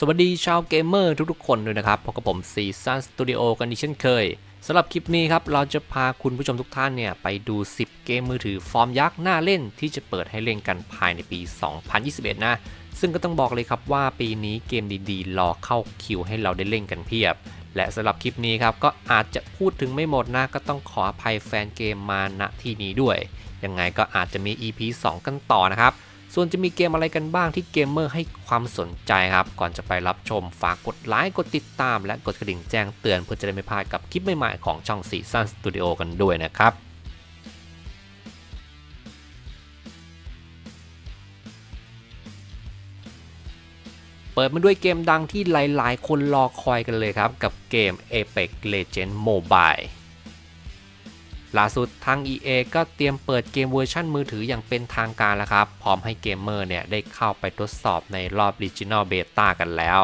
สวัสดีชาวเกมเมอร์ทุกๆคนด้วยนะครับพบกับผมซีซันสตูดิโอกันอีกเช่นเคยสำหรับคลิปนี้ครับ เราจะพาคุณผู้ชมทุกท่านเนี่ย ไปดู 10 เกมมือถือฟอร์มยักษ์น่าเล่นที่จะเปิดให้เล่นกันภายในปี 2021 นะ ซึ่งก็ต้องบอกเลยครับว่าปีนี้เกมดีๆ รอเข้าคิวให้เราได้เล่นกันเพียบ และสำหรับคลิปนี้ครับ ก็อาจจะพูดถึงไม่หมดนะ ก็ต้องขออภัยแฟนเกมมาณที่นี้ด้วย ยังไงก็อาจจะมี EP 2 กันต่อนะครับ ส่วนจะมีเกมอะไรกันบ้างที่เกมเมอร์ให้ความสนใจครับ ก่อนจะไปรับชมฝากกดไลค์กดติดตาม และกดกระดิ่งแจ้งเตือนเพื่อจะได้ไม่พลาดกับคลิปใหม่ๆของช่องซีซันสตูดิโอกันด้วยนะครับเปิดมาด้วยเกมดังที่หลาย ๆ คนรอคอยกันเลยครับ กับเกม Apex Legends Mobile ล่าสุดทาง EA ก็เตรียมเปิดเกมเวอร์ชันมือถืออย่างเป็นทางการแล้วครับ พร้อมให้เกมเมอร์เนี่ยได้เข้าไปทดสอบในรอบ Regional Beta กันแล้ว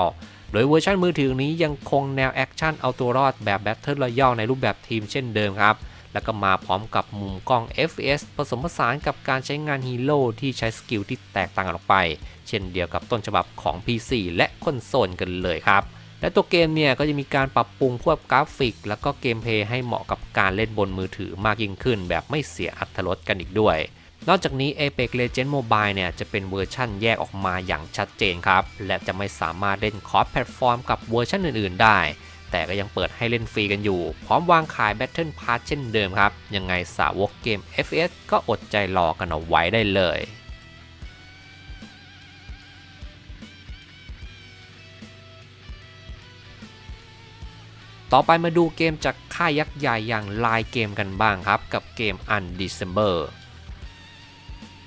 โดยเวอร์ชันมือถือนี้ยังคงแนวแอคชั่นเอาตัวรอดแบบ Battle Royale ในรูปแบบทีมเช่นเดิมครับ แล้วก็มาพร้อมกับมุมกล้อง FPS ผสมผสานกับการใช้งานฮีโร่ที่ใช้สกิลที่แตกต่างกันออกไป เช่นเดียวกับต้นฉบับของ PC และคอนโซลกันเลยครับและตัวเกมเนี่ยก็จะมีการปรับปรุงพวกกราฟิก แล้วก็เกมเพลย์ให้เหมาะกับ การเล่นบนมือถือมากยิ่งขึ้น แบบไม่เสียอัตรสกันอีกด้วย นอกจากนี้ Apex Legends Mobile เนี่ยจะเป็นเวอร์ชั่นแยกออกมาอย่างชัดเจนครับ และจะไม่สามารถเล่นคอร์สแพลตฟอร์มกับเวอร์ชันอื่น ๆ ได้ แต่ก็ยังเปิดให้เล่นฟรีกันอยู่ พร้อมวางขาย Battle Pass เช่นเดิมครับ ยังไงสาวกเกม FPS ก็อดใจรอกันเอาไว้ได้เลย ต่อไปมาดูเกมจากค่ายยักษ์ใหญ่อย่างลายเกมกันบ้างครับ กับเกม Undecember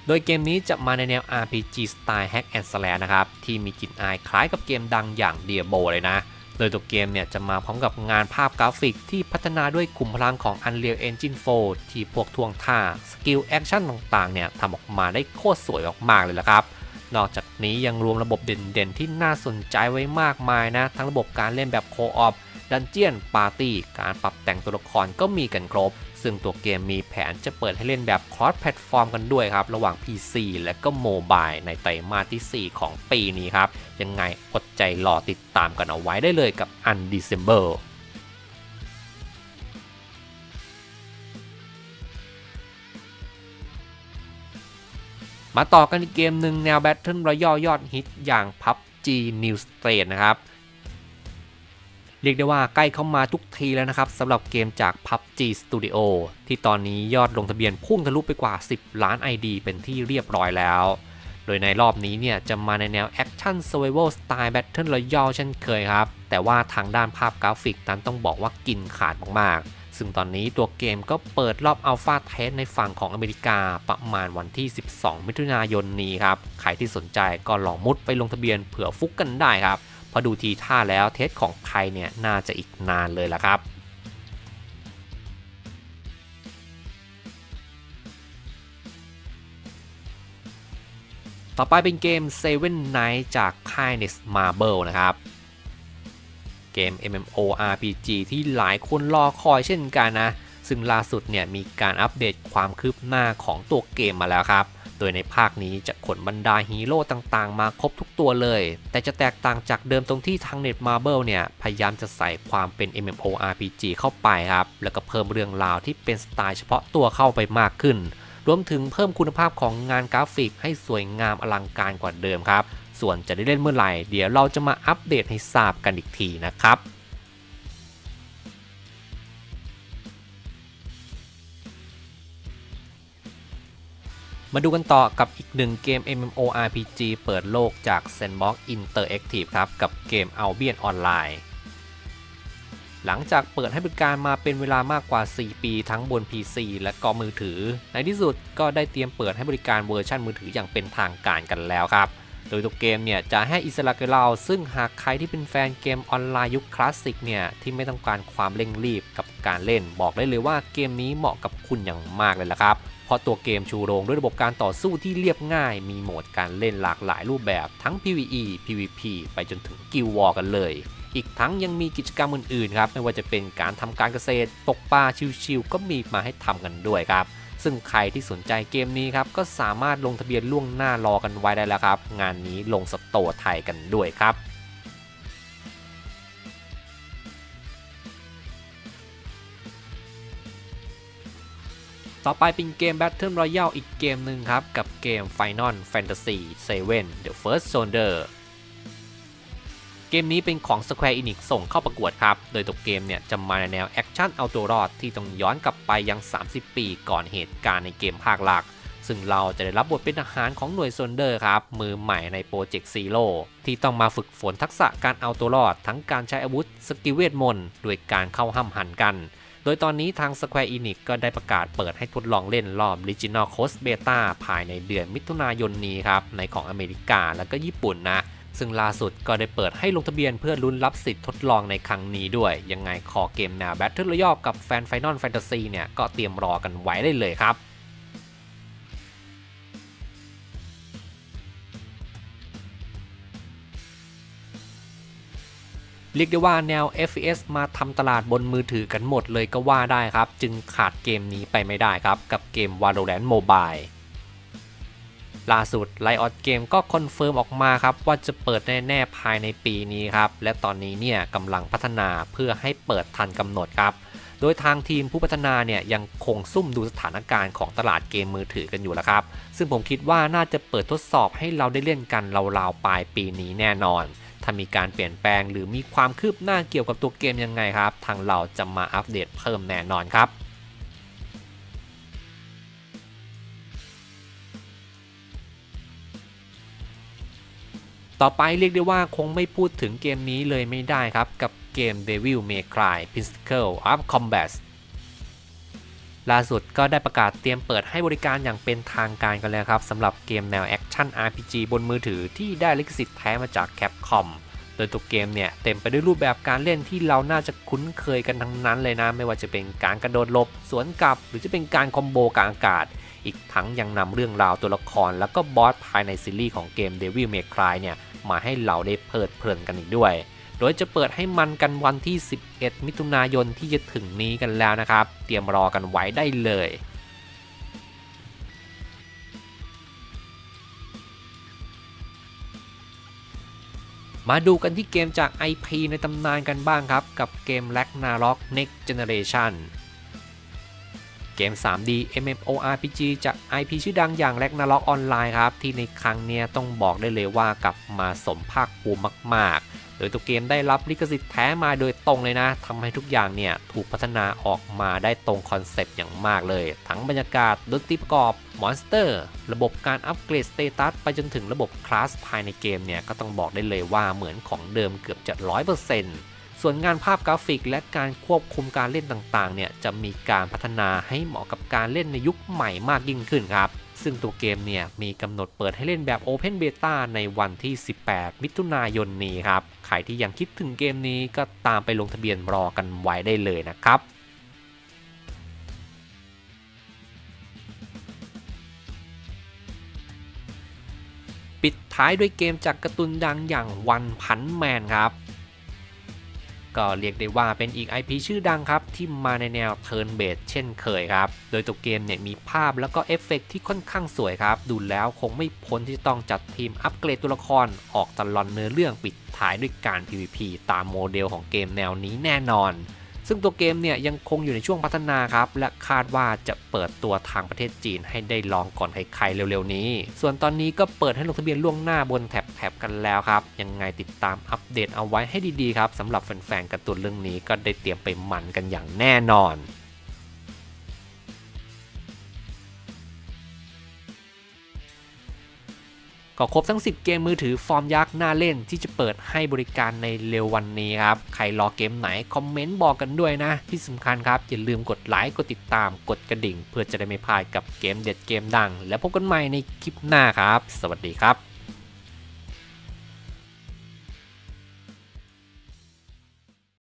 โดยเกมนี้จะมาในแนว RPG สไตล์ Hack and Slash นะครับ ที่มีกลิ่นอายคล้ายกับเกมดังอย่าง Diablo เลยนะ โดยตัวเกมเนี่ยจะมาพร้อมกับงานภาพกราฟิกที่พัฒนาด้วยขุมพลังของ Unreal Engine 4 ที่พวกท่วงท่า สกิลแอคชั่นต่างๆเนี่ยทำออกมาได้โคตรสวยมากๆเลยละครับนอกจากนี้ยังรวมระบบเด่นๆ ที่น่าสนใจไว้มากมายนะ ทั้งระบบการเล่นแบบโคออฟ ดันเจียนปาร์ตี้การปรับแต่งตัวละครก็มีกันครบ ซึ่งตัวเกมมีแผนจะเปิดให้เล่นแบบคอร์สแพลตฟอร์มกันด้วยครับ ระหว่าง PC และก็โมบายในไตรมาสที่ 4 ของปีนี้ครับ ยังไงอดใจรอติดตามกันเอาไว้ได้เลยกับ Undecember มาต่อกันอีกเกมหนึ่งแนว Battle Royale ยอดฮิตอย่าง PUBG New State นะครับ เรียกได้ว่าใกล้เข้ามาทุกทีแล้วนะครับสำหรับเกมจาก PUBG Studio ที่ตอนนี้ยอดลงทะเบียนพุ่งทะลุไปกว่า 10 ล้าน ID เป็นที่เรียบร้อยแล้ว โดยในรอบนี้เนี่ยจะมาในแนว Action Survival Style Battle Royale เช่นเคยครับ แต่ว่าทางด้านภาพกราฟิกนั้นต้องบอกว่ากินขาดมากๆ ซึ่งตอนนี้ตัวเกมก็เปิดรอบอัลฟาเทสในฝั่งของอเมริกาประมาณวันที่ 12 มิถุนายนนี้ครับ ใครที่สนใจก็ลองมุดไปลงทะเบียนเผื่อฟุกกันได้ครับ พอดูทีท่าแล้วเทสของไทยเนี่ยน่าจะอีกนานเลยละครับต่อไปเป็นเกม Seven Night จากค่าย Next Marble นะครับ เกม MMORPG ที่หลายคนรอคอยเช่นกันนะ ซึ่งล่าสุดเนี่ยมีการอัปเดตความคืบหน้าของตัวเกมมาแล้วครับ โดยในภาคนี้จะขนบรรดาฮีโร่ต่างๆ มาครบทุกตัวเลย แต่จะแตกต่างจากเดิมตรงที่ทาง Net Marble เนี่ย พยายามจะใส่ความเป็น MMORPG เข้าไปครับ แล้วก็เพิ่มเรื่องราวที่เป็นสไตล์เฉพาะตัวเข้าไปมากขึ้น รวมถึงเพิ่มคุณภาพของงานกราฟิกให้สวยงามอลังการกว่าเดิมครับ ส่วนจะได้เล่นเมื่อไหร่ เดี๋ยวเราจะมาอัปเดตให้ทราบกันอีกทีนะครับ มาดูกันต่อกับอีกหนึ่งเกม MMORPG เปิดโลกจาก Sandbox Interactive ครับ กับเกม Albion Online หลังจากเปิดให้บริการมาเป็นเวลามากกว่า 4 ปีทั้งบน PC และก็มือถือ ในที่สุดก็ได้เตรียมเปิดให้บริการเวอร์ชันมือถืออย่างเป็นทางการกันแล้วครับ โดยตัวเกมเนี่ยจะให้อิสระกับเรา ซึ่งหากใครที่เป็นแฟนเกมออนไลน์ยุคคลาสสิกเนี่ยที่ไม่ต้องการความเร่งรีบกับการเล่น บอกได้เลยว่าเกมนี้เหมาะกับคุณอย่างมากเลยละครับ เพราะตัวเกมชูโรงด้วยระบบการต่อสู้ที่เรียบง่าย มีโหมดการเล่นหลากหลายรูปแบบทั้ง PVE PVP ไปจนถึง Guild War กันเลย อีกทั้งยังมีกิจกรรมอื่นๆครับไม่ว่าจะเป็นการทำการเกษตร ตกปลาชิวๆก็มีมาให้ทำกันด้วยครับซึ่งใครที่สนใจเกมนี้ครับ ก็สามารถลงทะเบียนล่วงหน้ารอกันไว้ได้แล้วครับ งานนี้ลงสโตร์ไทยกันด้วยครับ ต่อไปเป็นเกม Battle Royale อีกเกมหนึ่งครับ กับเกม Final Fantasy 7 The First Soldier เกมนี้เป็นของ Square Enix ส่งเข้าประกวดครับ โดยตัวเกมเนี่ยจะมาในแนวแอคชั่นเอาตัวรอดที่ต้องย้อนกลับไปยัง 30 ปีก่อนเหตุการณ์ในเกมภาคหลัก ซึ่งเราจะได้รับบทเป็นทหารของหน่วยโซนเดอร์ครับ มือใหม่ในโปรเจกต์ซีโร่ที่ต้องมาฝึกฝนทักษะการเอาตัวรอด ทั้งการใช้อาวุธสกิลเวทมนต์ด้วยการเข้าห้ำหันกัน โดยตอนนี้ทาง Square Enix ก็ได้ประกาศเปิดให้ทดลองเล่นรอบ r i g i n a l Coast Beta ภายในเดือนมิถุนายนนี้ครับ ในของอเมริกาและก็ญี่ปุ่นนะ ซึ่งล่าสุดก็ได้เปิดให้ลงทะเบียนเพื่อลุ้นรับสิทธิ์ทดลองในครั้งนี้ด้วย ยังไงคอเกมแนว Battle Royale กับแฟน Final Fantasy เนี่ยก็เตรียมรอกันไว้ได้เลยครับ เรียกได้ว่าแนว FPS มาทำตลาดบนมือถือกันหมดเลยก็ว่าได้ครับ จึงขาดเกมนี้ไปไม่ได้ครับ กับเกม Valorant Mobile ล่าสุด Riot Game ก็คอนเฟิร์มออกมาครับ ว่าจะเปิดแน่ๆภายในปีนี้ครับ และตอนนี้เนี่ยกำลังพัฒนาเพื่อให้เปิดทันกำหนดครับ โดยทางทีมผู้พัฒนาเนี่ยยังคงซุ่มดูสถานการณ์ของตลาดเกมมือถือกันอยู่แล้วครับ ซึ่งผมคิดว่าน่าจะเปิดทดสอบให้เราได้เล่นกันราวๆปลายปีนี้แน่นอน ถ้ามีการเปลี่ยนแปลงหรือมีความคืบหน้าเกี่ยวกับตัวเกมยังไงครับ ทางเราจะมาอัปเดตเพิ่มแน่นอนครับต่อไปเรียกได้ว่าคงไม่พูดถึงเกมนี้เลยไม่ได้ครับ กับเกม Devil May Cry Pinnacle of Combat ล่าสุดก็ได้ประกาศเตรียมเปิดให้บริการอย่างเป็นทางการกันแล้วครับสำหรับเกมแนวแอคชั่น RPG บนมือถือที่ได้ลิขสิทธิ์แท้มาจาก Capcom โดยตัวเกมเนี่ยเต็มไปด้วยรูปแบบการเล่นที่เราน่าจะคุ้นเคยกันทั้งนั้นเลยนะ ไม่ว่าจะเป็นการกระโดดหลบ สวนกลับ หรือจะเป็นการคอมโบกลางอากาศ อีกทั้งยังนำเรื่องราวตัวละคร แล้วก็บอสภายในซีรีส์ของเกม Devil May Cry เนี่ยมาให้เราได้เพลิดเพลินกันอีกด้วย โดยจะเปิดให้มันกันวันที่ 11 มิถุนายนที่จะถึงนี้กันแล้วนะครับ เตรียมรอกันไว้ได้เลยมาดูกันที่เกมจาก IP ในตำนานกันบ้างครับ กับเกม Ragnarok Next Generation เกม 3D MMORPG จาก IP ชื่อดังอย่าง Ragnarok Online ครับ ที่ในครั้งนี้ต้องบอกได้เลยว่ากลับมาสมภาคภูมิมาก ๆ โดยตัวเกมได้รับลิขสิทธิ์แท้มาโดยตรงเลยนะทำให้ทุกอย่างเนี่ยถูกพัฒนาออกมาได้ตรงคอนเซปต์อย่างมากเลย ทั้งบรรยากาศดนตรีประกอบมอนสเตอร์ ระบบการอัปเกรดสเตตัสไปจนถึงระบบคลาสภายในเกมเนี่ยก็ต้องบอกได้เลยว่าเหมือนของเดิมเกือบจะ 100%ส่วนงานภาพกราฟิกและการควบคุมการเล่นต่างๆเนี่ยจะมีการพัฒนาให้เหมาะกับการเล่นในยุคใหม่มากยิ่งขึ้นครับ ซึ่งตัวเกมเนี่ยมีกำหนดเปิดให้เล่นแบบ Open Beta ในวันที่ 18 มิถุนายนนี้ครับ ใครที่ยังคิดถึงเกมนี้ก็ตามไปลงทะเบียนรอกันไว้ได้เลยนะครับปิดท้ายด้วยเกมจากการ์ตูนดังอย่างวันพันแมนครับ ก็เรียกได้ว่าเป็นอีก IP ชื่อดังครับ ที่มาในแนวเทิร์นเบสเช่นเคยครับ โดยตัวเกมเนี่ยมีภาพแล้วก็เอฟเฟกต์ที่ค่อนข้างสวยครับ ดูแล้วคงไม่พ้นที่จะต้องจัดทีมอัปเกรดตัวละคร ออกตลอนเนื้อเรื่องปิดท้ายด้วยการ PVP ตามโมเดลของเกมแนวนี้แน่นอน ซึ่งตัวเกมเนี่ยยังคงอยู่ในช่วงพัฒนาครับและคาดว่าจะเปิดตัวทางประเทศจีนให้ได้ลองก่อนใครๆเร็วๆนี้ ส่วนตอนนี้ก็เปิดให้ลงทะเบียนล่วงหน้าบนแท็บแท็บกันแล้วครับยังไงติดตามอัปเดตเอาไว้ให้ดีๆครับสำหรับแฟนๆการ์ตูนเรื่องนี้ก็ได้เตรียมไปมันกันอย่างแน่นอน ก็ครบทั้ง 10 เกมมือถือฟอร์มยักษ์น่าเล่นที่จะเปิดให้บริการในเร็ววันนี้ครับ ใครรอเกมไหน คอมเมนต์บอกกันด้วยนะ ที่สำคัญครับ อย่าลืมกดไลค์ กดติดตาม กดกระดิ่ง เพื่อจะได้ไม่พลาดกับเกมเด็ดเกมดัง แล้วพบกันใหม่ในคลิปหน้าครับ สวัสดีครับ